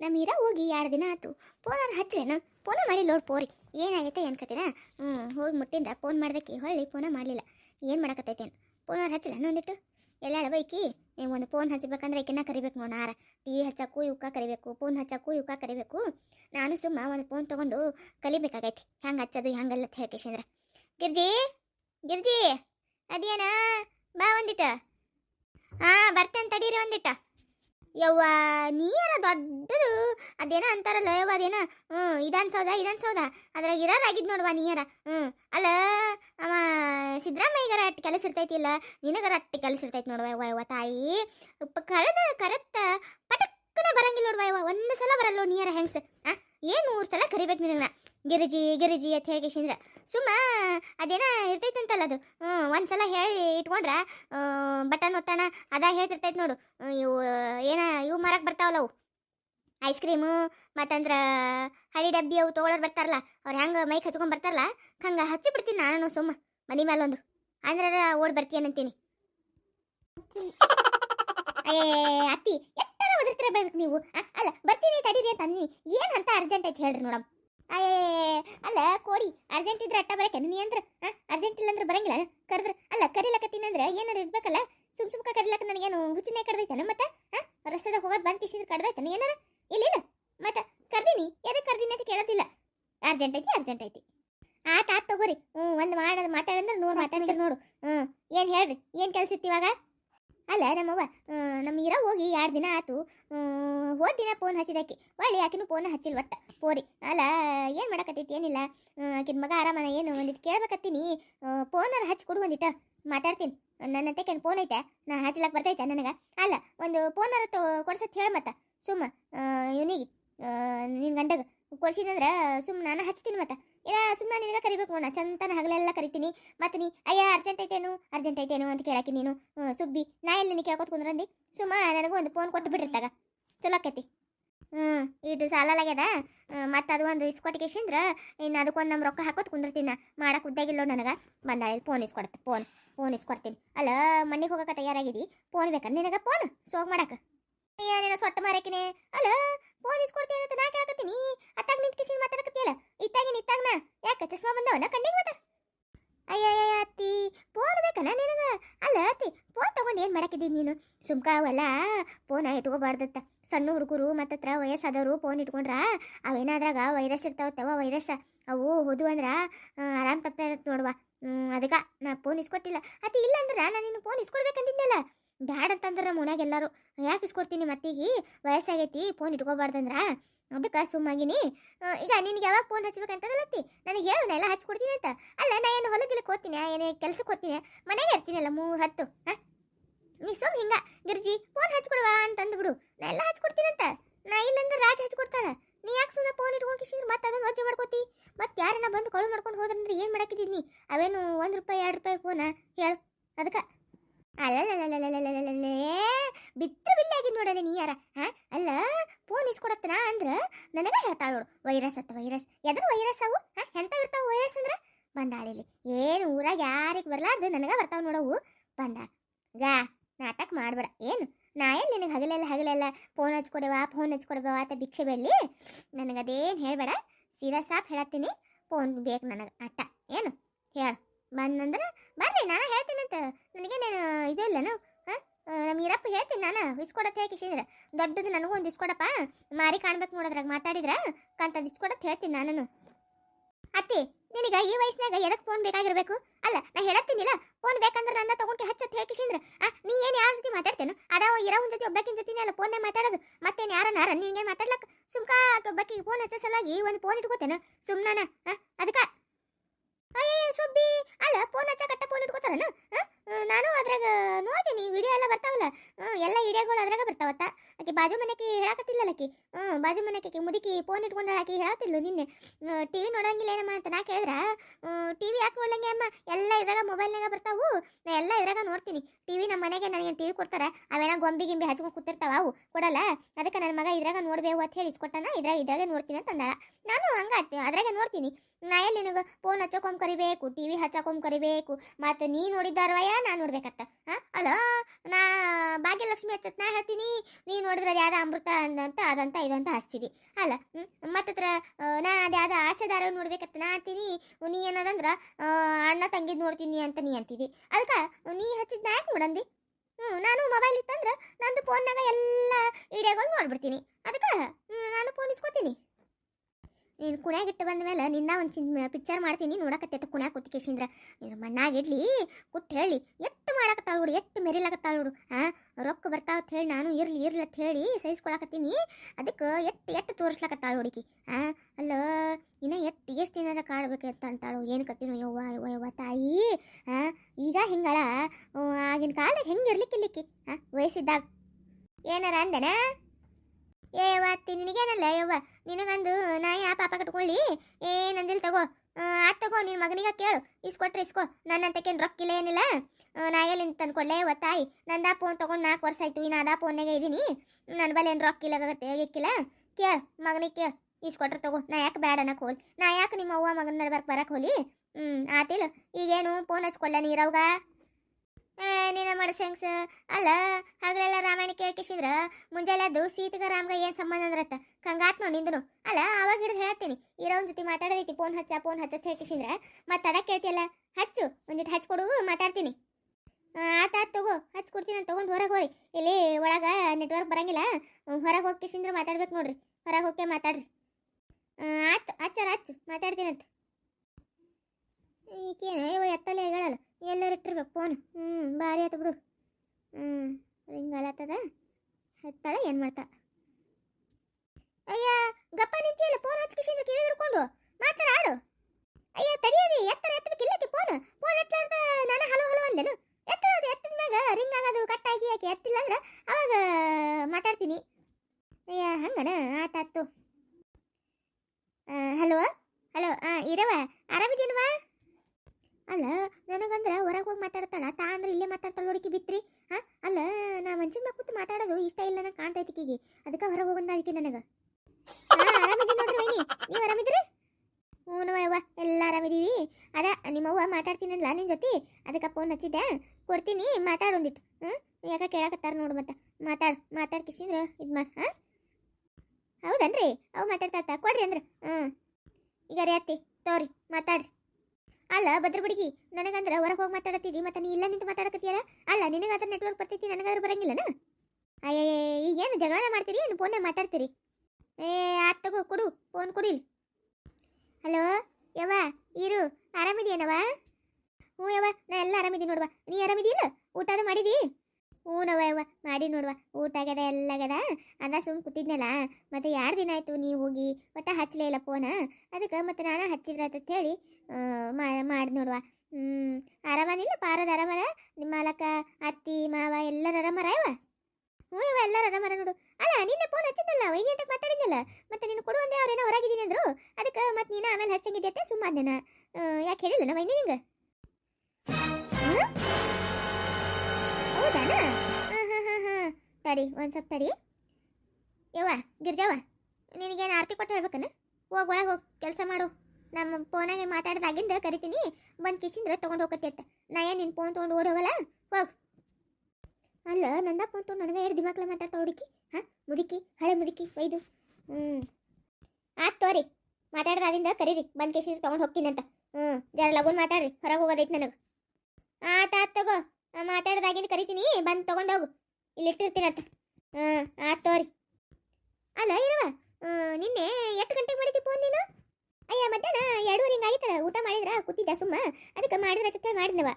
ನಮ್ಮ ಹೋಗಿ ಎರಡು ದಿನ ಆತು ಫೋನಾರು ಹಚ್ಚಲೇನು ಫೋನ ಮಾಡಿ ಲೋಡ್ ಪೋರಿ. ಏನಾಗೈತೆ ಏನು ಕತ್ತಿನ ಹ್ಞೂ ಹೋಗಿ ಮುಟ್ಟಿಂದ ಫೋನ್ ಮಾಡ್ದಕ್ಕೆ ಹೊಳ್ಳಿ ಫೋನ ಮಾಡಲಿಲ್ಲ. ಏನು ಮಾಡಕತ್ತೈತೇನು ಅವ್ರು ಹಚ್ಚಲೇನು ಒಂದಿಟ್ಟು? ಎಲ್ಲ ಬೈಕಿ ಒಂದು ಫೋನ್ ಹಚ್ಚಬೇಕಂದ್ರೆ ಈಕಿನ ಕರಿಬೇಕು ನೋಡ ಆರ ಟಿ ವಿ ಹಚ್ಚಕ್ಕೂ ಇವಕ್ಕ ಕರಿಬೇಕು ಫೋನ್ ಹಚ್ಚಕ್ಕೂ ಇವಕ್ಕ ಕರಿಬೇಕು. ನಾನು ಸುಮ್ಮ ಒಂದು ಫೋನ್ ತೊಗೊಂಡು ಕಲಿಬೇಕಾಗೈತಿ. ಹೆಂಗೆ ಹಚ್ಚೋದು, ಹೆಂಗಲ್ಲ ಅಂತ ಹೇಳ್ಕೇಶಂದ್ರ ಗಿರ್ಜಿ ಗಿರ್ಜಿ, ಅದೇನಾ? ಬಾ ಒಂದಿಟ. ಹಾಂ, ಬರ್ತೇನೆ ತಡೀರಿ ಒಂದಿಟ. ಯವ್ವ ನೀರ ದೊಡ್ಡದು? ಅದೇನೋ ಅಂತಾರಲ್ಲ ಯವ್ವ, ಅದೇನ? ಹ್ಞೂ ಇದನ್ಸೌದ ಇದನ್ಸೌದ ಅದ್ರಾಗ ಇರಾರಾಗಿದ್ ನೋಡವ್ವ ನೀರ ಹ್ಞೂ ಅಲ್ಲ, ಅವ ಸಿದ್ದರಾಮಯ್ಯಗಾರ ಅಟ್ಟು ಕೆಲಸ ಇರ್ತೈತಿಲ್ಲ ನಿನಗರ ಅಟ್ಟು ಕೆಲಸ ಇರ್ತೈತಿ ನೋಡುವ ಯವ್ವ ಯವ್ವ ತಾಯಿ. ಕರೆದ, ಕರೆತ್ತ ಪಟಕ್ಕನ ಬರಂಗಿಲ್ಲ ನೋಡುವ ಯವ್ವ. ಒಂದು ಸಲ ಬರಲ್ಲ ನೀಯರ ನೀರ ಹೆಂಗ್ಸ? ಆ, ಏನು ಮೂರು ಸಲ ಕರಿಬೇಕು ನಿನಗೆ ಗಿರಿಜಿ ಗಿರಿಜಿ ಅಂತ ಹೇಳಿ ಕೇಶಂದ್ರ ಸುಮ್ಮ ಅದೇನ ಇರ್ತೈತಂತಲ್ಲ ಅದು. ಹ್ಞೂ ಒಂದ್ಸಲ ಹೇಳಿ ಇಟ್ಕೊಂಡ್ರ ಬಟನ್ ಒತ್ತಣ, ಅದ ಹೇಳ್ತಿರ್ತೈತೆ ನೋಡು. ಇವು, ಏನ, ಇವು ಮಾರಕ್ಕೆ ಬರ್ತಾವಲ್ಲ ಅವು. ಐಸ್ ಕ್ರೀಮು ಮತ್ತಂದ್ರ ಹಳಿ ಡಬ್ಬಿ ಅವು ತೊಗೊಳೋರು ಬರ್ತಾರಲ್ಲ, ಅವ್ರು ಹೆಂಗೆ ಮೈಕ್ ಹಚ್ಕೊಂಡ್ ಬರ್ತಾರಲ್ಲ, ಹಂಗೆ ಹಚ್ಚಿ ಬಿಡ್ತೀನಿ ನಾನು ಸುಮ್ಮ ಮನಿ ಮೇಲೊಂದು ಅಂದ್ರೆ ಓಡ್ ಬರ್ತೀಯನಂತೀನಿ ಅಯ್ಯೇ ಅತ್ತಿ ಎತ್ತರ ಒದರ್ತಿರಬೇಕು ನೀವು? ಅಲ್ಲ, ಬರ್ತೀನಿ ತಡೀರಿ ಅಂತ ಅನ್ನಿ. ಏನು ಅಂತ ಅರ್ಜೆಂಟ್ ಐತೆ ಹೇಳ್ರಿ ನೋಡಮ್. ಅಯ್ಯೇ ಅಲ್ಲ ಕೋಡಿ ಅರ್ಜೆಂಟ್ ಇದ್ರೆ ಅಟ್ಟ ಬರಕ್ಕೆ ನೀ ಅಂದ್ರೆ ಹಾಂ ಅರ್ಜೆಂಟ್ ಇಲ್ಲ ಅಂದ್ರೆ ಬರಂಗಿಲ್ಲ ಕರೆದ್ರ ಅಲ್ಲ ಕರಿಲಕತ್ತೀನಿ ಅಂದ್ರೆ ಏನಾರು ಇರ್ಬೇಕಲ್ಲ ಸುಮ್ ಸುಮ್ಕ ಕರಿಲಕ್ಕ ನನಗೇನು ಹುಚ್ಚಿನೇ ಕಡ್ದೈತೇನ ಮತ್ತೆ ಹಾಂ ರಸ್ತೆದಾಗ ಹೋಗೋದು ಬಂದ್ ಕಿಸಿದ್ರೆ ಕಡ್ದೈತೇನ ಏನಾರ ಇಲ್ಲ ಇಲ್ಲ ಮತ್ತೆ ಕರ್ದೀನಿ ಎದಕ್ಕೆ ಕರ್ದೀನಿ ಅಂತ ಕೇಳೋದಿಲ್ಲ ಅರ್ಜೆಂಟ್ ಐತಿ ಅರ್ಜೆಂಟ್ ಐತಿ ಆತ ಆತ್ ತಗೋರಿ ಹ್ಞೂ ಒಂದು ಮಾಡೋದು ಮಾತಾಡಂದ್ರೆ ನೂರು ಮಾತಾಡಿದ್ರೆ ನೋಡು ಹ್ಞೂ ಏನು ಹೇಳ್ರಿ ಏನು ಕೆಲಸ ಇತ್ತು ಇವಾಗ ಅಲ್ಲ ನಮ್ಮವ್ವ ನಮ್ಮ ಇರ ಹೋಗಿ ಎರಡು ದಿನ ಆತು ಹೋದ ದಿನ ಫೋನ್ ಹಚ್ಚಿದಾಕಿ ಒಳ್ಳೆ ಆಕಿನೂ ಫೋನ್ ಹಚ್ಚಿಲ್ಲ ಒಟ್ಟ. ಪೋರಿ. ಅಲ್ಲ, ಏನು ಮಾಡಕತ್ತೈತಿ? ಏನಿಲ್ಲ. ಆಕಿನ ಮಗ ಆರಾಮನ ಏನು ಒಂದಿಟ್ಟು ಕೇಳ್ಬೇಕತ್ತೀನಿ. ಫೋನರ್ ಹಚ್ಚಿ ಕೊಡು ಒಂದಿಟ ಮಾತಾಡ್ತೀನಿ. ನನ್ನ ತೆಕೇನು ಫೋನ್ ಐತೆ. ನಾ ಹಚ್ಚಲಕ್ಕೆ ಬರ್ತೈತೆ ನನಗೆ. ಅಲ್ಲ, ಒಂದು ಫೋನರ ತೊ, ಕೊಡ್ಸತ್ ಹೇಳ ಮತ್ತೆ. ಸುಮ್ಮ ಇವನಿಗೆ. ನಿನ್ನ ಗಂಡಗ. ಕೊಡ್ಸಿದಂದ್ರೆ ಸುಮ್ಮನೆ ನಾನು ಹಚ್ತೀನಿ ಮತ್ತೆ. ಇಲ್ಲ ಸುಮ್ಮನೆ ನಿನಗೆ ಕರಿಬೇಕು ನೋಡ ಚಂತನ ಹಗಲೆಲ್ಲ ಕರಿತೀನಿ. ಮತ್ತೆ ನೀ, ಅಯ್ಯ ಅರ್ಜೆಂಟ್ ಐತೇನು? ಅರ್ಜೆಂಟ್ ಐತೇನು? ಅಂತ ಕೇಳಾಕಿ ನೀನು ಸುಬ್ಬಿ, ನಾ ಎಲ್ಲಿ ನೀನು ಕೇಳ್ಕೊತ ಕುಂದ್ರಂದಿ? ಸುಮ್ಮ ನನಗೂ ಒಂದು ಫೋನ್ ಕೊಟ್ಟು ಬಿಟ್ಟಿರ್ತಾಗ ಚಲೋ ಆಕೈತಿ. ಹ್ಞೂ ಇದು ಸಾಲಾಗ್ಯದ ಮತ್ತು ಅದು ಒಂದು ಇಸ್ಕೊಟ್ಟಿಗೆಸಿಂದ್ರ ಇನ್ನು ಅದಕ್ಕೊಂದು ನಮ್ಮ ರೊಕ್ಕ ಹಾಕೋತ್ ಕುಂದಿರ್ತೀನಿ ನಾ. ಮಾಡಕ್ಕೆ ಉದ್ದಾಗಿಲ್ಲೋ ನನಗೆ. ಬಂದಾಳೆ ಫೋನ್ ಇಸ್ಕೊಡತ್ತೆ ಫೋನ್ ಫೋನ್ ಇಸ್ಕೊಡ್ತೀನಿ. ಅಲ್ಲ ಮಣ್ಣಿಗೆ ಹೋಗಕ್ಕೆ ತಯಾರಾಗಿದಿ? ಫೋನ್ ಬೇಕಾ? ನಿನಗೆ ಫೋನ್ ಸೋಗ್ ಮಾಡಕ್ಕೆ ಅಯ್ಯ, ನಿನ್ನ ಸೊಟ್ಟ ಮಾರಕಿನೇ. ಅಲ್ಲ ಫೋನ್ ಇಸ್ಕೊಡ್ತೀನಿ ಅಂತ ನಾ ಕೇಳಕತ್ತೀನಿ. ಅತ್ತಾಗ ನಿಂತ ಕಿಶನ್ ಮಾತಾಡಕತ್ತಿಯಲ್ಲ, ಇತ್ತಾಗಿನ ಇತ್ತಾಗ ನಾ ಯಾಕೆ ಚಸ್ಮಾ ಬಂದವನ ಕಣ್ಣಿಗೆ ಮತ್ತೆ ಅಯ್ಯಯ್ಯ ಅತ್ತಿ ಫೋನ್ ಬೇಕನ ನಿನಗ? ಅಲ್ಲ ಅತ್ತಿ ಫೋನ್ ತಗೊಂಡು ಏನು ಮಾಡಕಿದ್ದೀನಿ ನೀನು? ಸುಮ್ಕ ಅವಲ್ಲ ಫೋನ ಇಟ್ಕೋಬಾರ್ದತ್ತ. ಸಣ್ಣ ಹುಡುಗರು ಮತ್ತತ್ರ ವಯಸ್ಸಾದವರು ಫೋನ್ ಇಟ್ಕೊಂಡ್ರ, ಅವೇನಾದ್ರಾಗ ವೈರಸ್ ಇರ್ತಾವತ್ತವ ವೈರಸ್ ಅವು ಹೋದು ಅಂದ್ರೆ ಆರಾಮ್ ತಪ್ತಾ ನೋಡುವ. ಅದಕ್ಕೆ ನಾ ಫೋನ್ ಇಸ್ಕೊಟ್ಟಿಲ್ಲ. ಅತಿ ಇಲ್ಲ ಅಂದ್ರೆ ನಾನು ನಿನ್ನ ಫೋನ್ ಇಸ್ಕೊಡ್ಬೇಕಂತಿದ್ನಲ್ಲ ಬ್ಯಾಡ ಅಂತಂದ್ರೆ ಮುನಾಗ ಎಲ್ಲರೂ ಯಾಕೆ ಇಸ್ಕೊಡ್ತೀನಿ ಮತ್ತೀಗಿ? ವಯಸ್ಸಾಗೈತಿ ಫೋನ್ ಇಟ್ಕೋಬಾರ್ದಂದ್ರೆ. ಅದಕ್ಕೆ ಸುಮ್ಮಾಗಿನಿ. ಈಗ ನಿನಗೆ ಯಾವಾಗ ಫೋನ್ ಹಚ್ಬೇಕಂತದಲ್ಲತ್ತಿ ನನಗೆ ಹೇಳು, ನಾ ಎಲ್ಲ ಹಚ್ಕೊಡ್ತೀನಿ ಅಂತ. ಅಲ್ಲ, ನಾ ಏನು ಹೊಲಗಿಲಕ್ಕೆ ಹೋಗ್ತೀನಿ ಏನೇ ಕೆಲ್ಸಕ್ಕೆ ಹೋಗ್ತೀನಿ ಮನೆಗೆ ಇರ್ತೀನಲ್ಲ ಮೂರು ಹತ್ತು, ಹಾಂ? ನೀ ಸುಮ್ ಹಿಂಗ, ಗಿರ್ಜಿ ಫೋನ್ ಹಚ್ಕೊಡುವ ಅಂತಂದ್ಬಿಡು ನಾ ಎಲ್ಲ ಹಚ್ಕೊಡ್ತೀನಂತ. ನಾ ಇಲ್ಲಂದ್ರೆ ರಾಜ್ ಹಚ್ಕೊಡ್ತಾಳ. ನೀ ಯಾಕೆ ಸುಮ್ಮನೆ ಫೋನ್ ಇಟ್ಕೊಂಡು ಕಿಸಿದ್ರೆ ಮತ್ತೆ ಅದನ್ನು ವಜ್ಜೆ ಮಾಡ್ಕೋತಿ? ಮತ್ತೆ ಯಾರನ್ನ ಬಂದು ಕಳು ಮಾಡ್ಕೊಂಡು ಹೋದ್ರಂದ್ರೆ ಏನು ಮಾಡಾಕಿದ್ದೀನಿ ಅವೇನು ಒಂದು ರೂಪಾಯಿ, ಎರಡು ರೂಪಾಯಿ ಫೋನ ಹೇಳು. ಅದಕ್ಕೆ. ಅಲ್ಲಲ್ಲಲ್ಲಲ್ಲಲ್ಲಲ್ಲೇ ಬಿತ್ರ ಬಿಲ್ಲಾಗಿ ನೋಡಲ್ಲ ನೀ ಯಾರ? ಹಾ ಅಲ್ಲ ಫೋನ್ ಇಸ್ಕೊಡತ್ತನ ಅಂದ್ರೆ ನನಗೆ ಹೇಳ್ತಾಳ ನೋಡು. ವೈರಸ್ ಅತ್ತ ವೈರಸ್. ಎದ್ರ ವೈರಸ್ ಅವು? ಹಾ ಎಂತ ಇರ್ತಾವ ವೈರಸ್ ಅಂದ್ರೆ? ಬಂದಾಳಿಲಿ. ಏನು ಊರಾಗ ಯಾರಿಗೆ ಬರಲಾರ್ದು ನನಗೆ ಬರ್ತಾವ ನೋಡವು ಬಂದ ಗಾ, ನಾಟಕ ಮಾಡಬೇಡ. ಏನು? ನಾ ನಿನಗೆ ಹಗಲೆಲ್ಲ ಹಗಲೆಲ್ಲ ಫೋನ್ ಹಚ್ಕೊಡವಾ ಫೋನ್ ಹಚ್ಕೊಡವ ಅಂತ ಭಿಕ್ಷೆ ಬೇಡಲಿ. ನನಗೆ ಅದೇನು ಹೇಳಬೇಡ. ಸೀದಾ ಸಾಪ್ ಹೇಳತ್ತೀನಿ. ಫೋನ್ ಬೇಕು ನನಗೆ. ಅಟ್ಟ. ಏನು? ಹೇಳು. ಬಂದಂದ್ರೆ ಬರ್ರಿ, ನಾನು ಹೇಳ್ತೀನಂತ ನನಗೇನೇನು ಇದು ಇಲ್ಲನು? ಹಾಂ? ನಮ್ಮ ಇರಪ್ಪ ಹೇಳ್ತೀನಿ ನಾನು. ಇಸ್ಕೊಡತ್ತೆ ಕಿಸಿದ್ರೆ ದೊಡ್ಡದು ನನಗೂ ಒಂದು ಇಸ್ಕೊಡಪ್ಪ. ಮಾರಿ ಕಾಣ್ಬೇಕು ನೋಡೋದ್ರಾಗ ಮಾತಾಡಿದ್ರ. ಕಂತದ್ದು ಇಸ್ಕೊಡತ್ತೆ ಹೇಳ್ತೀನಿ ನಾನು ಅತ್ತಿ ನಿನಗ ಈ ವಯಸ್ಸಿನಾಗ ಎದಕ್ ಫೋನ್ ಬೇಕಾಗಿರ್ಬೇಕು? ಅಲ್ಲ, ನಾ ಹೇಳತ್ತೀನಿಲ್ಲ ಫೋನ್ ಬೇಕಂದ್ರೆ ನನ್ನ ತಗೊಂಡು ಹಚ್ಚತ್ ಹೇಳ್ಕಿಸಿಂದ್ರ ಆ, ನೀ ಏನು ಯಾರ ಜೊತೆ ಮಾತಾಡ್ತೇನು? ಅದಾವ ಇರೋನ್ ಜೊತೆ, ಒಬ್ಬಾಕಿನ ಜೊತೆನೇ ಅಲ್ಲ ಫೋನ್ನೇ ಮಾತಾಡೋದು. ಮತ್ತೇನು ಯಾರನ್ನಾರ ನಿನ್ಗೆ ಮಾತಾಡ್ಲಕ್ಕ ಸುಮ್ಕ ಒಬ್ಬಾಕಿಗೆ ಫೋನ್ ಹಚ್ಚೋ ಸಲುವಾಗಿ ಒಂದು ಫೋನ್ ಇಟ್ಕೋತೇನ. ಸುಮ್ನಾನ ಅದಕ್ಕ ಅಯ್ಯ ಸುಬ್ಬಿ. ಅಲ್ಲ ಫೋನ್ ಹಚ್ಚ, ಕಟ್ಟ ಫೋನ್ ಇಟ್ಕೋತಾರನು? ನಾನು ಅದ್ರಾಗ ನೋಡ್ತೀನಿ ವಿಡಿಯೋ ಎಲ್ಲ ಬರ್ತಾವಲ್ಲ? ಎಲ್ಲ ವಿಡಿಯೋಗಳು ಅದ್ರಾಗ ಬರ್ತಾವತ್ತ ಆಕೆ ಬಾಜು ಮನೆಗೆ ಹೇಳಕತ್ತಿಲ್ಲಲ್ಲ ಆಕಿ? ಹ್ಞೂ ಬಾಜು ಮನೆಗೆ ಮುದುಕಿ ಫೋನ್ ಇಟ್ಕೊಂಡು ಆಕಿ ಹೇಳತ್ತಿದ್ಲು ನಿನ್ನೆ. ಟಿ ವಿ ನೋಡಂಗಿಲ್ಲ ಏನಮ್ಮ ಅಂತ ನಾ ಕೇಳಿದ್ರ? ಟಿ ವಿ ಯಾಕೆ ನೋಡಂಗೆ ಅಮ್ಮ? ಎಲ್ಲ ಇದ್ರಾಗ ಮೊಬೈಲ್ನಾಗ ಬರ್ತಾವು. ನಾ ಎಲ್ಲ ಇದ್ರಾಗ ನೋಡ್ತೀನಿ. ಟಿ ವಿ ನಮ್ಮ ಮನೆಗೆ ನನಗೆ ಟಿ ವಿ ಕೊಡ್ತಾರೆ? ಅವೇನ ಗೊಂಬಿ ಗಿಂಬಿ ಹಚ್ಕೊಂಡು ಕೂತಿರ್ತಾವ ಅವು. ಕೊಡಲ್ಲ? ಅದಕ್ಕೆ ನನ್ನ ಮಗ ಇದ್ರಾಗ ನೋಡಬೇಕು ಅಂತ ಹೇಳಿ ಇಸ್ಕೊಟ್ಟಾನ ಇದ್ರಾಗ ಇದ್ರಾಗೆ ನೋಡ್ತೀನಿ ಅಂತ ಅಂದಾಳ. ನಾನು ಹಂಗ ಅದ್ರಾಗೆ ನೋಡ್ತೀನಿ. ನಾ ಎಲ್ಲಿ ನಿನಗೆ ಫೋನ್ ಹಚ್ಚಕೊಂಡ್ ಕರಿಬೇಕು ಟಿ ವಿ ಕರಿಬೇಕು, ಮತ್ತು ನೀ ನೋಡಿದ್ದಾರವಯ್ಯ ನಾ ನೋಡ್ಬೇಕತ್ತ ಹಾಂ ನಾ ಭಾಗ್ಯಲಕ್ಷ್ಮಿ ಹಚ್ಚತ್, ನಾ ಹೇಳ್ತೀನಿ, ನೀ ನೋಡಿದ್ರೆ ಅದು ಯಾವ್ದು ಅಮೃತ ಅಂದಂತ, ಅದಂತ ಇದಂತ ಹಚ್ಚಿದಿ. ಅಲ್ಲ ಮತ್ತತ್ರ ನಾ ಅದು ಯಾವ್ದು ಆಸೆದಾರ ನೋಡ್ಬೇಕತ್ತ, ನಾ ಅಂತೀನಿ, ನೀ ಏನದಂದ್ರ ಅಣ್ಣ ತಂಗಿದ್ ನೋಡ್ತೀನಿ ಅಂತ ನೀ ಅಂತಿದಿ. ಅದಕ್ಕೆ ನೀ ಹಚ್ಚಿದ್ ನಾ ಯಾಕೆ ನೋಡಂದಿ? ಹ್ಞೂ ನಾನು ಮೊಬೈಲ್ ಇತ್ತಂದ್ರೆ, ನಂದು ಫೋನ್ನಾಗ ಎಲ್ಲ ವಿಡಿಯೋಗಳು ನೋಡ್ಬಿಡ್ತೀನಿ. ಅದಕ್ಕೆ ನಾನು ಫೋನ್ ಇಸ್ಕೊತೀನಿ. ನೀನು ಕುಣ್ಯಾಗಿಟ್ಟು ಬಂದ ಮೇಲೆ ನಿನ್ನ ಒಂದು ಚಿನ್ ಪಿಕ್ಚರ್ ಮಾಡ್ತೀನಿ ನೋಡಕತ್ತೈತೆ ಕುಣ್ಯಾಗ ಕೂತಿಕೇಶಿಂದ್ರ ನೀನು ಮಣ್ಣಾಗಿಡ್ಲಿ ಕುಟ್ಟು ಹೇಳಿ, ಎಷ್ಟು ಮಾಡಕತ್ತಾಳ ಹುಡು ಎಷ್ಟು ಮೆರಿಲಾಕತ್ತಾಳ ಹುಡು ಹಾಂ ರೊಕ್ಕ ಅಂತ ಹೇಳಿ ನಾನು ಇರ್ಲಿ ಇರ್ಲಿ ಅಂತ ಹೇಳಿ ಸಹಿಸ್ಕೊಳಕತ್ತೀನಿ ಅದಕ್ಕೆ ಎಷ್ಟು ಎಷ್ಟು ತೋರಿಸ್ಲಕತ್ತಾಳ ಹುಡುಗಿ ಹಾಂ ಅಲ್ಲ, ಇನ್ನು ಎಷ್ಟು ಎಷ್ಟು ದಿನ ಕಾಡ್ಬೇಕಂತ ಅಂತಾಳು, ಏನು ಕತ್ತಿನ, ಯವ್ವ ಯವ್ವ ಯವ್ವ ತಾಯಿ ಹಾಂ ಈಗ ಹಿಂಗಳ ಆಗಿನ ಕಾಲದಾಗ ಹೆಂಗೆ ಇರ್ಲಿಕ್ಕಿಲ್ಲಿಕ್ಕಿ ಹಾಂ ವಯಸ್ಸಿದ್ದಾಗ, ಏನಾರ ಅಂದನ? ಏ ಅವತ್ತಿ ನಿನಗೇನಲ್ಲ? ಯವ್ವ ನಿನಗಂದು ನಾ ಯಾ ಪಾಪ ಕಟ್ಕೊಳ್ಳಿ. ಏನಂದಿಲ್ಲ ತಗೋ. ಆ, ಆತ್ ತಗೋ ನಿನ್ನ ಮಗನಿಗೆ ಕೇಳು. ಇಸ್ಕೊಟ್ರೆ ಇಸ್ಕೋ. ನನ್ನಂತಕೇನು ರೊಕ್ಕಿಲ್ಲ ಏನಿಲ್ಲ. ನಾಯಲ್ಲಿ ತಂದ್ಕೊಳ್ಳೆ ಯವ್ವ ತಾಯಿ. ನಂದಾ ಫೋನ್ ತೊಗೊಂಡು ನಾಲ್ಕು ವರ್ಷ ಆಯ್ತು. ಇನ್ನು ಅದ ಫೋನ್ನಾಗೆ ಇದ್ದೀನಿ ನನ್ನ ಬಲ್ಲಿ ಏನು ರೊಕ್ಕಿಲ್ಲ ತೆಗಿಕ್ಕಿಲ್ಲ ಕೇಳು ಮಗನಿಗೆ ಕೇಳು. ಇಸ್ಕೊಟ್ರೆ ತಗೋ. ನಾ ಯಾಕೆ ಬೇಡ ಅನ್ನಕ್ಕೆ ಹೋಲಿ. ನಾ ಯಾಕೆ ನಿಮ್ಮ ಅವ್ವ ಮಗನ ನಡ್ಬರ್ಕ್ ಬರಕ್ಕೆ ಹೋಲಿ? ಹ್ಞೂ ಆತಿಲ್ಲ ಈಗೇನು ಫೋನ್ ಹಚ್ಕೊಳ್ಳ ನೀರವ್ಗ ಏ ನಿನ್ನ ಹೆಂಗ್ಸ ಅಲ್ಲ, ಹಗಲೆಲ್ಲ ರಾಮಾಯಣ ಕೇಳ್ಕಿಸಿದ್ರ ಮುಂಜಾನೆ ಅದು ಸೀತಗ ರಾಮ್ಗ ಏನು ಸಂಬಂಧ ಅಂದ್ರತ್ತ? ಕಂಗಾತ್ ನೋ ನಿಂದನು? ಅಲ್ಲ, ಅವಾಗ ಹಿಡಿದು ಹೇಳ್ತೀನಿ ಇರೋನ್ ಜೊತೆ ಮಾತಾಡೋದೈತಿ ಫೋನ್ ಹಚ್ಚ ಫೋನ್ ಹಚ್ಚ ಹೇಳ್ಕಿಸಿದ್ರ ಮತ್ತೆ ಅದ ಕೇಳ್ತಿಯಲ್ಲ? ಹಚ್ಚು ಒಂದಿಟ್ಟು ಹಚ್ಕೊಡು, ಮಾತಾಡ್ತೀನಿ. ಆತ ಆತ, ತಗೋ ಹಚ್ಚಿ ಕೊಡ್ತೀನಿ ಅಂತ ತಗೊಂಡು ಹೊರಗೆ ಹೋರಿ. ಇಲ್ಲಿ ಒಳಗ ನೆಟ್ವರ್ಕ್ ಬರಂಗಿಲ್ಲ. ಹೊರಗೆ ಹೋಗ್ಕಿಸಿಂದ್ರ ಮಾತಾಡ್ಬೇಕು ನೋಡ್ರಿ. ಹೊರಗೆ ಹೋಗಿ ಮಾತಾಡ್ರಿ. ಆತ್ ಹಚ್ಚಾರ ಹಚ್ಚು ಮಾತಾಡ್ತೀನಂತ ಈಕೇನ ಅಯ್ಯೋ ಎತ್ತಲೇ ಹೇಳಲ್ಲ. ಎಲ್ಲರೂ ಇಟ್ಟಿರ್ಬೇಕು ಫೋನ್ ಹ್ಞೂ ಆಯ್ತು ಬಿಡು. ಹ್ಞೂ ರಿಂಗ್ ಅಲತ್ತದ? ಹತ್ತಾಳ, ಏನು ಮಾಡ್ತಾ? ಅಯ್ಯ, ಗಪ್ಪ ನಿಂತಿಯಲ್ಲ ಫೋನ್ ಹಚ್ಕಿಸಿಂದ ಕಿವಿ ಹಿಡ್ಕೊಂಡು? ಮಾತಾಡ ಆಡು. ಅಯ್ಯ, ತಡಿಯರಿ, ಎತ್ತರ ಎತ್ತಬೇಕಿಲ್ಲ ಫೋನ್ ಫೋನ್ ಎತ್ತಲಾರ್ದ ನಾನು ಹಲೋ ಹಲೋ ಅಂದೆನು ಎತ್ತದ ಎತ್ತದ ಮ್ಯಾಗ ರಿಂಗ್ ಆಗೋದು ಕಟ್ಟಾಗಿ ಯಾಕೆ ಎತ್ತಿಲ್ಲ ಅಂದ್ರೆ ಅವಾಗ ಮಾತಾಡ್ತೀನಿ. ಅಯ್ಯ, ಹಂಗನ? ಆತಾತು. ಹಲೋ? ಹಲೋ ಇರವ ಆರಾಮಿದ್ದೀನವಾ? ಅಲ್ಲ, ನನಗಂದ್ರೆ ಹೊರಗೆ ಹೋಗಿ ಮಾತಾಡ್ತಾಳ, ತಾ ಅಂದ್ರೆ ಇಲ್ಲೇ ಮಾತಾಡ್ತಾಳ ನೋಡಿಕಿ ಬಿತ್ರಿ. ಹಾ? ಅಲ್ಲ, ನಾ ಮನ್ಸಿನ ಮಗ ಕೂತು ಮಾತಾಡೋದು ಇಷ್ಟ ಇಲ್ಲ, ನಂಗೆ ಕಾಣ್ತೈತಿ ಕೀಗಿ ಅದಕ್ಕೆ ಹೊರಗೆ ಹೋಗಂದ ಅದಕ್ಕೆ ನನಗೆ. ಆರಾಮಿದ್ದೀನಿ ನೋಡ್ರಿ ವೈನಿ? ನೀವು ಆರಾಮಿದ್ರಿ ಹ್ಞೂ ಯವ್ವ ಎಲ್ಲ ಆರಾಮಿದೀವಿ. ಅದ ನಿಮ್ಮವ್ವ ಮಾತಾಡ್ತೀನಲ್ಲ ನಿನ್ನ ಜೊತೆ? ಅದಕ್ಕೆ ಫೋನ್ ಹಚ್ಚಿದ್ದೆ ಕೊಡ್ತೀನಿ, ಮಾತಾಡೊಂದಿತ್ತು. ಹ್ಞೂ ಯಾಕೆ ಕೇಳಕತ್ತಾರ ನೋಡು ಮತ್ತೆ. ಮಾತಾಡು, ಮಾತಾಡ್ ಕಿಶಿಂದ್ರ, ಇದು ಮಾಡಿ, ಹಾಂ? ಹೌದನ್ರಿ? ಅವು ಮಾತಾಡ್ತಾ ಕೊಡ್ರಿ ಅಂದ್ರೆ. ಹ್ಞೂ ಈಗ ರೀ ಅತ್ತಿ, ತೋರಿ, ಮಾತಾಡ್ರಿ. ಅಲ್ಲ, ಭದ್ರ ಹುಡುಗಿ, ನನಗಂದ್ರ ಹೊರಗೆ ಹೋಗಿ ಮಾತಾಡತ್ತಿದ್ದಿ ಮತ್ತೆ ನೀ ಇಲ್ಲ ನಿಂತು ಮಾತಾಡಕತ್ತೀಯಲ್ಲ ಅಲ್ಲ, ನಿನಗಾದ್ರೆ ನೆಟ್ವರ್ಕ್ ಬರ್ತೈತಿ, ನನಗಾದ್ರೂ ಬರಂಗಿಲ್ಲನ? ಅಯ್ಯೇ ಈಗೇನು ಜಗಳ ಮಾಡ್ತೀರಿ ಏನು ಫೋನ್ನಾಗ ಮಾತಾಡ್ತೀರಿ ಏ ಆತ್ ತಗೋ ಕೊಡು ಫೋನ್ ಕೊಡಿಲ್ ಹಲೋ ಯವ್ವ ಇರು ಆರಾಮಿದೆಯೇನವ ಹ್ಞೂ ಯವ್ವ ನಾ ಎಲ್ಲ ಆರಾಮಿದ್ದೀನಿ ನೋಡುವ ನೀ ಆರಾಮಿದೀಲ್ಲ ಊಟ ಅದು ಮಾಡಿದಿ ಹ್ಞೂನವ ಯವ್ವ, ಮಾಡಿ ನೋಡುವ. ಊಟ ಆಗ್ಯದ, ಎಲ್ಲ ಆಗ್ಯದ. ಅದ ಸುಮ್ ಕೂತಿದ್ನಲ್ಲ, ಮತ್ತೆ ಎರಡು ದಿನ ಆಯಿತು ನೀವು ಹೋಗಿ? ಒಟ್ಟ ಹಚ್ಚಲೇ ಇಲ್ಲ ಫೋನ ಅದಕ್ಕೆ ಮತ್ತೆ ನಾನು ಹಚ್ಚಿದ್ರ ಅಂತ ಹೇಳಿ ಮಾಡಿ ನೋಡುವ. ಹ್ಞೂ ಆರಾಮನಿಲ್ಲ ಪಾರದ ಆರಾಮರ ನಿಮ್ಮ ಮಾಲಕ, ಅತ್ತಿ, ಮಾವ ಎಲ್ಲರ ಆರಾಮರ ಇವ ಹ್ಞೂ ಇವ ಎಲ್ಲರ ಆರಾಮರ ನೋಡು. ಅಲ್ಲ, ನಿನ್ನ ಫೋನ್ ಹಚ್ಚಿದ್ದಲ್ಲ ವೈನಿ ಅಂತ ಮಾತಾಡಿದ್ನಲ್ಲ, ಮತ್ತೆ ನೀನು ಕೊಡುವಂದೆ ಅವ್ರೇನೋ ಹೊರಗಿದ್ದೀನಿ ಅಂದರು. ಅದಕ್ಕೆ ಮತ್ತೆ ನೀನು ಆಮೇಲೆ ಹಚ್ಚಂಗಿದ್ದೆ ಸುಮ್ಮನೆ ಯಾಕೆ ಹೇಳಿಲ್ಲ ವೈನಿ ನಿಂಗೆ? ಹೌದಾನ? ಹಾಂ ಹಾಂ ಹಾಂ ಹಾಂ ತಡಿ, ಒಂದು ಸ್ವಲ್ಪ ತಡಿ. ಯವ್ವ, ಗಿರ್ಜವ್ವ, ನಿನಗೇನು ಆರತಿ ಕೊಟ್ಟು ಹೇಳ್ಬೇಕನ? ಹೋಗಿ ಒಳಗೆ ಹೋಗಿ, ಕೆಲಸ ಮಾಡು. ನಮ್ಮ ಫೋನಾಗೆ ಮಾತಾಡ್ದಾಗಿಂದ ಕರಿತೀನಿ, ಬಂದು ಕಿಚಿಂದ್ರೆ ತೊಗೊಂಡು ಹೋಗತ್ತೆ ಅಂತ. ನಾ ಏನು ನಿನ್ನ ಫೋನ್ ತೊಗೊಂಡು ಓಡಿ ಹೋಗಲ್ಲ? ಹೋಗು. ಅಲ್ಲ, ನಂದ ಫೋನ್ ತೊಗೊಂಡು ನನಗೆ ಎರಡು ದಿಮಾಕ್ಲ ಮಾತಾಡ್ತಾ ಹುಡುಕಿ. ಹಾಂ, ಮುದುಕಿ, ಹಳೆ ಮುದುಕಿ, ಒಯ್ದು. ಹ್ಞೂ ಆಯ್ತು ತೋರಿ, ಮಾತಾಡ್ದಾಗಿಂದ ಕರೀರಿ, ಬಂದು ಕಿಚಿಂದ್ರೆ ತೊಗೊಂಡು ಹೋಗ್ತೀನಿ ಅಂತ. ಹ್ಞೂ ಜರ ಲಗುನ್ ಮಾತಾಡ್ರಿ, ಹೊರಗೆ ಹೋಗೋದೈತೆ ನನಗೆ. ಆತ ತಗೋ. ನಾ ಮಾತಾಡ್ದಾಗಿಂದ ಕರಿತೀನಿ, ಬಂದು ತೊಗೊಂಡು ಹೋಗು. ಇಲ್ಲಿ ಇಟ್ಟಿರ್ತೀನಂತ ಹಾಂ ಆಯ್ತು ತೋರಿ ಅಲ್ಲ ಇರವ ನಿನ್ನೆ ಎಷ್ಟು ಗಂಟೆಗೆ ಮಾಡಿದ್ದಿ ಫೋನ್ ನೀನು? ಅಯ್ಯ, ಮಧ್ಯಾಹ್ನ ಎರಡೂವರೆ ಹಿಂಗೆ ಆಗಿತ್ತಲ್ಲ ಊಟ ಮಾಡಿದ್ರ, ಕೂತಿದ್ದೆ ಸುಮ್ಮ. ಅದಕ್ಕೆ ಮಾಡಿದ್ರ ಅಂತ ಮಾಡಿದ್ನವ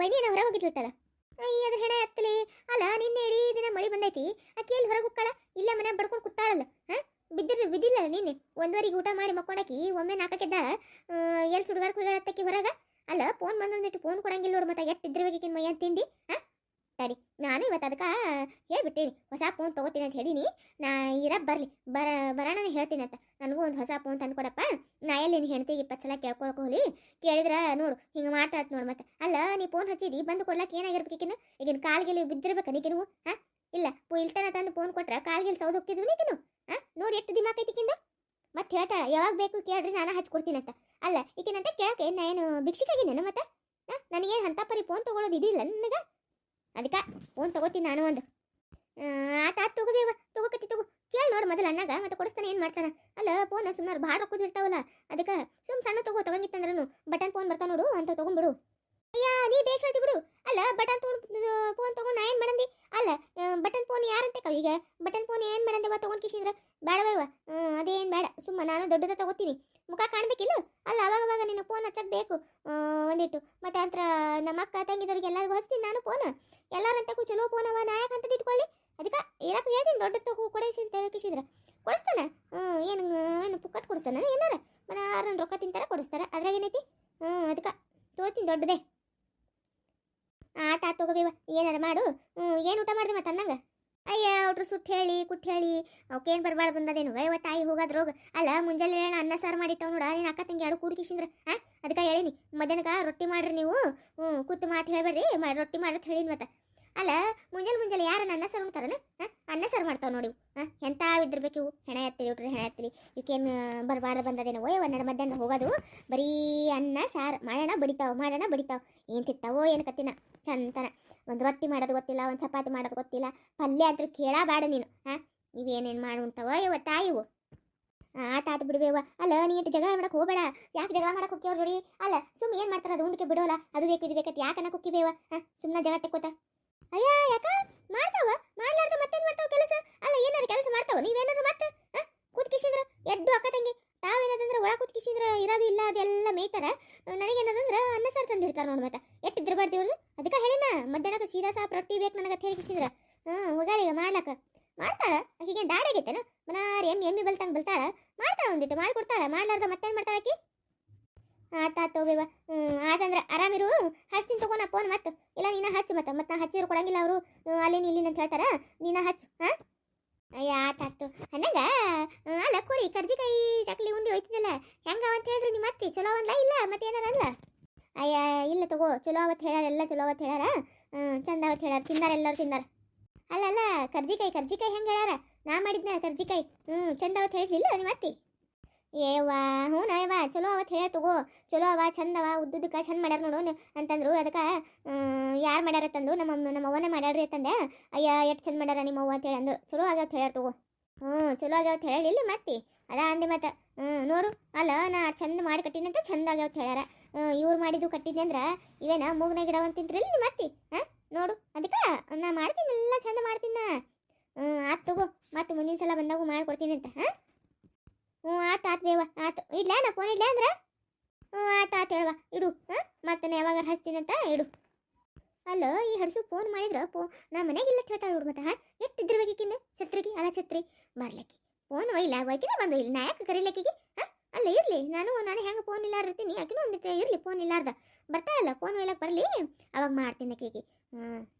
ವೈನಿನ ಹೊರಗೆ ಹೋಗಿದ್ಲತ್ತಲ್ಲ. ಅಯ್ಯ ಅದ್ರ ಹೆಣ ಎತ್ತಲಿ ಅಲ್ಲ, ನಿನ್ನೆ ಇಡೀ ದಿನ ಮಳೆ ಬಂದೈತಿ. ಆಕೆ ಎಲ್ಲಿ ಹೊರಗೆ ಹೋಗ್ತಾಳ ಇಲ್ಲ ಮನೆ ಬಡ್ಕೊಂಡು ಕೂತಾಳಲ್ಲ. ಹಾಂ, ಬಿದ್ದಿರ ಬಿದ್ದಿಲ್ಲ ನಿನ್ನೆ. ಒಂದುವರೆಗೆ ಊಟ ಮಾಡಿ ಮಕ್ಕೊಂಡಾಕಿ ಒಮ್ಮೆ ನಾಲ್ಕಕ್ಕೆದ್ದಾಳ ಎಲ್ಲಿ ಸುಡುಗಾಡ್ಕೆ ಹೋಗ್ಯಾಳತ್ತಕ್ಕಿ ಹೊರಗೆ? ಅಲ್ಲ ಫೋನ್ ಬಂದಂದಿಟ್ಟು ಫೋನ್ ಕೊಡಂಗಿಲ್ಲ ನೋಡು ಮತ್ತೆ, ಎಷ್ಟು ಇದ್ರಬೇಕಿನ್ ಮೈ ಅಂತ ತಿಂಡಿ ಹಾಂ? ಸರಿ ನಾನು ಇವತ್ತು ಅದಕ್ಕೆ ಹೇಳ್ಬಿಟ್ಟೀನಿ, ಹೊಸ ಫೋನ್ ತೊಗೋತೀನಿ ಅಂತ ಹೇಳಿನಿ. ನಾ ಇರ, ಬರಲಿ, ಬರ, ಬರೋಣ ಹೇಳ್ತೀನಿ ಅಂತ. ನನಗೂ ಒಂದು ಹೊಸ ಫೋನ್ ತಂದು ಕೊಡಪ್ಪ. ನಾ ಎಲ್ಲಿ ನಿನ್ನ ಹೆಂಡತಿ ಇಪ್ಪತ್ತು ಸಲ ಕೇಳ್ಕೊಳಕ್ಕೆ ಹೋಗ್ಲಿ. ಕೇಳಿದ್ರೆ ನೋಡು, ಹಿಂಗೆ ಮಾತಾಡ್ತು ನೋಡು ಮತ್ತೆ. ಅಲ್ಲ, ನೀ ಫೋನ್ ಹಚ್ಚಿದಿ, ಬಂದು ಕೊಡ್ಲಕ್ಕೆ ಏನಾಗಿರ್ಬೇಕಿನ ಈಗಿನ ಕಾಲ್ಗೆಲ್ಲಿ ಬಿದ್ದಿರ್ಬೇಕು ನೀಕಿನು ಹಾಂ ಇಲ್ಲ, ಪು ಇಲ್ತನ ತಂದು ಫೋನ್ ಕೊಟ್ರೆ ಕಾಲ್ಗೆಲ್ಲಿ ಸೌದು ಹೋಗ್ತಿದ್ವು ನೀಕಿನು ಹಾಂ? ನೋಡಿ ಎಷ್ಟು ದಿಮಾಕ್ ಐತಿಕಿಂದ ಮತ್ತೆ ಹೇಳ್ತಾಳ, ಯಾವಾಗ ಬೇಕು ಕೇಳ್ರಿ, ನಾನು ಹಚ್ಕೊಡ್ತೀನಿ ಅಂತ ಅಲ್ಲ, ಈಕೆನಂತ ಕೇಳಕ್ಕೆ ನಾನು ಭಿಕ್ಷಿಕಾಗಿದ್ದೇನೆ ಮತ್ತೆ? ನನಗೇನು ಅಂತ ಪರಿ ಫೋನ್ ತೊಗೊಳೋದು ಇದಿಲ್ಲ ನನಗೆ? ಅದಕ್ಕೆ ಫೋನ್ ತಗೋತೀನಿ ನಾನು ಒಂದು. ಆತ ಆತ ತಗೋಬೇವ ತಗೋಕತ್ತಿ, ತಗೋ. ಕೇಳಿ ನೋಡು ಮೊದಲು ಅಣ್ಣಾಗ, ಮತ್ತೆ ಕೊಡಿಸ್ತಾನೆ, ಏನು ಮಾಡ್ತಾನೆ? ಅಲ್ಲ ಫೋನ್ ಸುಮ್ಮನೆ ಭಾಳ ರೊಕ್ಕದ ಇರ್ತಾವಲ್ಲ, ಅದಕ್ಕೆ ಸುಮ್ಮ ಸಣ್ಣ ತಗೋ ತಗೊಂಗಿತ್ತಂದ್ರೂ ಬಟನ್ ಫೋನ್ ಬರ್ತಾನೆ ನೋಡು, ಅಂತ ತಗೊಂಡ್ಬಿಡು. ಅಯ್ಯ, ನೀ ಹೇಳ್ತಿ ಬಿಡು. ಅಲ್ಲ, ಬಟನ್ ಫೋನ್ ಫೋನ್ ತಗೊಂಡು ನಾ ಏನು ಮಾಡಂದಿ? ಅಲ್ಲ ಬಟನ್ ಫೋನ್ ಯಾರಂತೆ ಈಗ? ಬಟನ್ ಫೋನ್ ಏನು ಮಾಡಂದವ ತಗೊಂಡ್ ಕಿಸಿದ್ರ ಬೇಡವಯ್ಯವ ಅದೇನು ಬೇಡ. ಸುಮ್ಮ ನಾನು ದೊಡ್ಡದ ತಗೋತೀನಿ. ಮುಖ ಕಾಣಬೇಕಿಲ್ಲ? ಅಲ್ಲ ಅವಾಗ ಅವಾಗ ನಿನ್ನ ಫೋನ್ ಹಚ್ಚಕ್ಕೆ ಬೇಕು. ಒಂದಿಟ್ಟು. ಮತ್ತೆ ಅಂತರ ನಮ್ಮ ಅಕ್ಕ, ತಂಗಿದವ್ರಿಗೆ ಎಲ್ಲರಿಗೂ ಹಚ್ತೀನಿ ನಾನು ಫೋನ್. ಎಲ್ಲರಂತಕ್ಕೂ ಚಲೋ ಫೋನ್ ಅವ, ನಾಯಕ ಅಂತ ಇಟ್ಕೊಳ್ಳಿ. ಅದಕ್ಕೆ ಏನಪ್ಪ ಹೇಳ್ತೀನಿ. ದೊಡ್ಡ ತಗೋ ಕೊಡಿಸಿ ಅಂತ ಕಿಸಿದ್ರ ಕೊಡಿಸ್ತಾನೆ? ಹ್ಞೂ ಏನು ಏನು ಪುಕ್ಕಟ್ ಕೊಡಿಸ್ತಾನೆ? ಏನಾರ? ಮನೆ ಯಾರನ್ನ ರೊಕ್ಕ ತಿಂತಾರೆ, ಕೊಡಿಸ್ತಾರೆ. ಅದ್ರಾಗ ಏನೈತಿ? ಹ್ಞೂ ಅದಕ್ಕೆ ತಗೋತೀನಿ ದೊಡ್ಡದೇ. ಆತ ಆತ ತಗೋಬೇವ, ಏನಾರ ಮಾಡು. ಏನು ಊಟ ಮಾಡಿದೆ ಮತ್ತೆ ಅನ್ನಂಗ? ಅಯ್ಯ ಅವ್ರು ಸುಟ್ಟು ಹೇಳಿ ಕುಟ್ ಹೇಳಿ. ಅವಕ್ಕೇನು ಬರಬಾರ್ದು ಬಂದದೇನು? ವಯವ ತಾಯಿ ಹೋಗದ್ರ ಹೋಗ ಅಲ್ಲ, ಮುಂಜಾನೆ ಹೇಳ ಅನ್ನ, ಸಾರು ಮಾಡಿಟ್ಟವ್ ನೋಡ. ನೀನು ಅಕ್ಕ ತಂಗಿ ಎರಡು ಕೂಡ್ಕಿಸಿಂದ್ರ ಹಾಂ ಅದಕ್ಕೆ ಹೇಳಿನಿ. ಮಧ್ಯಾಹ್ನಕ್ಕೆ ರೊಟ್ಟಿ ಮಾಡ್ರಿ ನೀವು. ಹ್ಞೂ ಕೂತು ಮಾತು ಹೇಳ್ಬೇಡ್ರಿ. ರೊಟ್ಟಿ ಮಾಡ್ರಿ ಹೇಳಿನಿ ಮತ್ತೆ. ಅಲ್ಲ ಮುಂಜಲ್ ಮುಂಜಾನೆ ಯಾರು ಅನ್ನ ಸಾರು ಮಾಡ್ತಾರನ? ಅನ್ನ ಸಾರು ಮಾಡ್ತಾವ ನೋಡಿ ಎಂತ ಇದ್ದಿರ್ಬೇಕು ಇವು? ಹೆಣ ಎತ್ತಿರಿ ಇವ್ರಿ ಹೆಣ ಎತ್ತಿರಿ ಇವಕ್ಕೇನು ಬರಬಾರ್ದು ಬಂದದೇನೋ? ಓಯ್ ಒಂದೆರಡು ಮಧ್ಯಾಹ್ನ ಹೋಗೋದು. ಬರೀ ಅನ್ನ, ಸಾರು. ಮಾಡೋಣ, ಬಡಿತಾವ ಮಾಡೋಣ, ಬಡಿತಾವ. ಏನು ತಿಂತಾವೋ, ಏನು ಕತ್ತಿನ? ಚಂತನ. ಒಂದು ರೊಟ್ಟಿ ಮಾಡೋದು ಗೊತ್ತಿಲ್ಲ, ಒಂದು ಚಪಾತಿ ಮಾಡೋದು ಗೊತ್ತಿಲ್ಲ. ಪಲ್ಯ ಅಂತೂ ಕೇಳಬೇಡ ನೀನು. ಹಾಂ? ನೀವೇನೇನು ಮಾಡಿ ಉಂಟಾವ ಇವ? ತಾಯಿವು ಆಟ ಆಟ ಬಿಡ್ಬೇವ ಅಲ್ಲ, ನೀ ಇಟ್ಟು ಜಗಳ ಮಾಡಕ್ಕೆ ಹೋಗಬೇಡ. ಯಾಕೆ ಜಗಳ ಮಾಡಕ್ಕೆ ಹೋಗ್ಯವ್ರು ನೋಡಿ ಅಲ್ಲ ಸುಮ್ಮನೆ ಏನು ಮಾಡ್ತಾರೆ? ಅದು ಉಂಡಕ್ಕೆ ಬಿಡೋಲ್ಲ. ಅದು ಬೇಕು, ಇದು ಬೇಕಂತ ಯಾಕನ್ನ ಕುಕ್ಕಿಬೇವ ಹಾಂ? ಸುಮ್ಮನೆ ಜಗಳ ತೆಕ್ಕೋತ. ಅಯ್ಯ, ಯಾಕ? ಮಾಡ್ತಾವ? ಮಾಡ್ಲಾರ್ದ ಮತ್ತೇನು ಮಾಡ್ತಾವ ಕೆಲಸ? ಅಲ್ಲ, ಏನಾರ ಕೆಲಸ ಮಾಡ್ತಾವ? ನೀವೇನಾದ್ರು ಮತ್ತೆ? ಕೂತ್ಕಿಸಿದ್ರ ಎಡ್ಡು ಅಕ್ಕ ತಂಗಿ. ತಾವೇನದಂದ್ರೆ ಒಳ ಕೂತ್ಕಿಸಿದ್ರ ಇರೋದು ಇಲ್ಲ, ಅದೆಲ್ಲ ಮೇಯ್ತಾರ. ನನಗೇನದಂದ್ರೆ ಅನ್ನ ಸಾರು ತಂದಿರ್ತಾರೆ ನೋಡಿ ಮತ್ತೆ. ಎಷ್ಟು ಇದ್ರಬಾರ್ದು ಇವ್ರದ್ದು ಅದಕ್ಕೆ ಹೇಳಿನ, ಮಧ್ಯಾಹ್ನಕ್ಕೆ ಸೀದಾ ಸಾಪ್ ರೊಟ್ಟಿ ಬೇಕು ನನಗೆ ಹೇಳಿ ಕಿಸಿದ್ರ ಹ್ಞೂ ಹೋಗಾರಿಗೆ ಮಾಡ್ಲಕ್ಕ ಮಾಡ್ತಾಳ? ಆಕಿಗೆ ದಾಡಿ ಆಗೈತೇನು? ಮನಾರ್ ಎಮ್ಮಿ ಎಮ್ಮಿ ಬಲ್ತಂಗೆ ಬಲ್ತಾಳ? ಮಾಡ್ತಾಳ ಒಂದಿಟ್ಟು, ಮಾಡ್ಕೊಡ್ತಾಳ. ಮಾಡ್ಲಾರ್ದ ಮತ್ತೇನು ಮಾಡ್ತಾಳ ಆಕಿ? ಆತ ಆತ ಹೋಗ್ಯವ ಹ್ಞೂ ಆತಂದ್ರೆ ಆರಾಮಿರು. ಹಚ್ತೀನಿ ತಗೋ ಫೋನ್ ಮತ್ತೆ ಇಲ್ಲ ನೀನು ಹಚ್ಚು ಮತ್ತೆ. ಮತ್ತೆ ನಾ ಹಚ್ಚಿದ್ರು ಕೊಡಂಗಿಲ್ಲ ಅವರು. ಅಲ್ಲಿ ಇಲ್ಲಿ ಅಂತ ಹೇಳ್ತಾರ. ನೀನು ಹಚ್ಚು, ಹಾಂ? ಅಯ್ಯ ಆತಾತು ಅನ್ನಂಗ? ಅಲ್ಲ ಕೊಡಿ ಕರ್ಜಿಕಾಯಿ ಚಕ್ಲಿ ಉಂಡಿ ಹೋಯ್ತಿದ್ದಲ್ಲ ಹೆಂಗ ಅಂತ ಹೇಳಿದ್ರು ನಿಮ್ಮ ಅತ್ತೆ ಚಲೋ ಅಂದ್ಲ ಇಲ್ಲ? ಮತ್ತೆ ಏನಾರ ಅಯ್ಯ, ಇಲ್ಲ ತಗೋ. ಚಲೋ ಅವತ್ತು ಹೇಳ್ಯಾರ, ಎಲ್ಲ ಚಲೋ ಅವತ್ತು ಹೇಳ್ಯಾರ. ಹ್ಞೂ ಚಂದ ಅವತ್ತು ಹೇಳ್ಯಾರ. ತಿಂದಾರ ಎಲ್ಲರೂ ತಿಂದಾರ. ಅಲ್ಲ ಅಲ್ಲ ಕರ್ಜಿಕಾಯಿ ಕರ್ಜಿಕಾಯಿ ಹೆಂಗೆ ಹೇಳ್ಯಾರ? ನಾ ಮಾಡಿದ್ನ ಕರ್ಜಿಕಾಯಿ ಹ್ಞೂ ಚಂದ ಅವತ್ತು ಹೇಳಿದ್ಲಿಲ್ಲ ನಿಮ್ಮ ಅತ್ತಿ ಏವಾ, ಹ್ಞೂ ನಾಯವ್ವ ಚಲೋ ಅವತ್ತು ಹೇಳ ತಗೋ. ಚಲೋ ಅವ ಚಂದವ ಉದ್ದುದಕ್ಕೆ ಚಂದ ಮಾಡ್ಯಾರ ನೋಡು ನ- ಅಂತಂದ್ರು ಅದಕ್ಕೆ ಯಾರು ಮಾಡ್ಯಾರ ತಂದು ನಮ್ಮ ನಮ್ಮ ಅವ್ವನೇ ಮಾಡ್ಯಾಡ್ರಿ ಅಂತಂದೆ. ಅಯ್ಯ, ಎಷ್ಟು ಚಂದ ಮಾಡ್ಯಾರ ನಿಮ್ಮ ಅವ್ವ ಅಂತ ಹೇಳಿ ಅಂದ್ರು. ಚಲೋ ಆಗತ್ತೆ ಹೇಳ್ಯಾರ ತಗೋ. ಹ್ಞೂ, ಚಲೋ ಆಗ್ಯಾವತ್ತು ಹೇಳಿ, ಇಲ್ಲಿ ಮತ್ತೆ. ಅದ ಅಂದೆ ಮತ್ತೆ, ಹ್ಞೂ, ನೋಡು, ಅಲ್ಲ, ನಾ ಚಂದ ಮಾಡಿ ಕಟ್ಟಿನಂತ ಚಂದ ಆಗ್ಯಾವ ಹೇಳ್ಯಾರ. ಇವ್ರು ಮಾಡಿದ್ದು ಕಟ್ಟಿದ್ದೆ ಅಂದ್ರೆ ಇವೇನ ಮೂಗ್ನ ಗಿಡ ಅಂತಿದ್ರಿ ಇಲ್ಲಿ ನಿಮ್ಮ ಅತ್ತಿ ಹಾಂ, ನೋಡು, ಅದಕ್ಕೆ ನಾ ಮಾಡ್ತೀನಿ ಎಲ್ಲ ಚಂದ ಮಾಡ್ತೀನಿ. ನಾ ಹ್ಞೂ, ಆತು ತಗೋ, ಮತ್ತೆ ಮುಂದಿನ ಸಲ ಬಂದಾಗ ಮಾಡ್ಕೊಡ್ತೀನಿ ಅಂತ, ಹಾಂ. ಹ್ಞೂ, ಆತ, ಆತು ಬೇವ, ಆತು. ಇಡ್ಲಾ ನಾ ಫೋನ್ ಇಡ್ಲ ಅಂದ್ರೆ? ಹ್ಞೂ, ಆತ ಆತ ಹೇಳುವ. ಇಡು, ಹಾಂ? ಮತ್ತೆ ನಾ ಯಾವಾಗ ಹಚ್ತೀನಿ ಅಂತ ಇಡು. ಅಲ್ಲ, ಈ ಹಡ್ಸು ಫೋನ್ ಮಾಡಿದ್ರೆ ಫೋ ನಾ ಮನೆಗೆ ಇಲ್ಲ ಕೇಳ್ತಾಳೆ ಹುಡುಗ ಮತ್ತೆ, ಹಾಂ? ಎಷ್ಟು ಇದ್ದಿರ್ಬೇಕಿನ್ನ ಛತ್ರಿಗೆ ಅಲ್ಲ ಛತ್ರಿ. ಬರ್ಲಕ್ಕಿ. ಫೋನ್ ಒಯ್ಲ, ಒಯ್ಕಿನ ಬಂದು ಇಲ್ಲಿ ನಾ ಯಾಕೆ ಕರೀಲಕ್ಕಿಗೆ, ಹಾಂ? ಅಲ್ಲ ಇರಲಿ. ನಾನು ನಾನು ಹೆಂಗೆ ಫೋನ್ ಇಲ್ಲಾರ ಇರ್ತೀನಿ ಯಾಕಿನೂ ಒಂದಿಟ್ಟು ಇರಲಿ ಫೋನ್ ಇಲ್ಲಾರ್ದ. ಬರ್ತಾ ಇಲ್ಲ ಫೋನ್ ಒಯ್ಲಕ್ಕೆ ಬರಲಿ. ಅವಾಗ ಮಾಡ್ತೀನಿ ಅಕ್ಕಿಗೆ. ಹ್ಞೂ